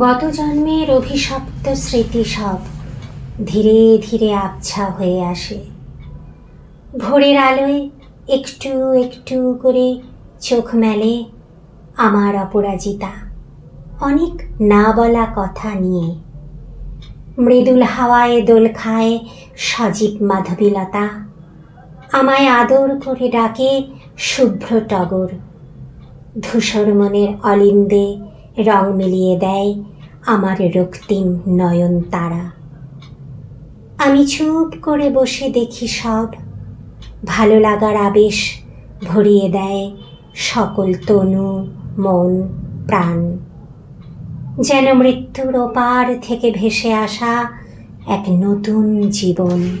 গত জন্মের অভিশপ্ত স্মৃতি সব ধীরে ধীরে আবছা হয়ে আসে। ভোরের আলোয় একটু একটু করে চোখ মেলে আমার অপরাজিতা। অনেক না বলা কথা নিয়ে। মৃদুল হাওয়ায় দোল খায় সজীব মাধবীলতা। আমায় আদর করে ডাকে শুভ্র টগর। ধূসর মনের অলিন্দে রং মিলিয়ে দেয় আমার রক্তিম নয়ন তারা। আমি চুপ করে বসে দেখি সব। ভালো লাগার আবেশ ভরিয়ে দেয় সকল তনু, মন, প্রাণ। যেন মৃত্যুর ওপার থেকে ভেসে আসা এক নতুন জীবন।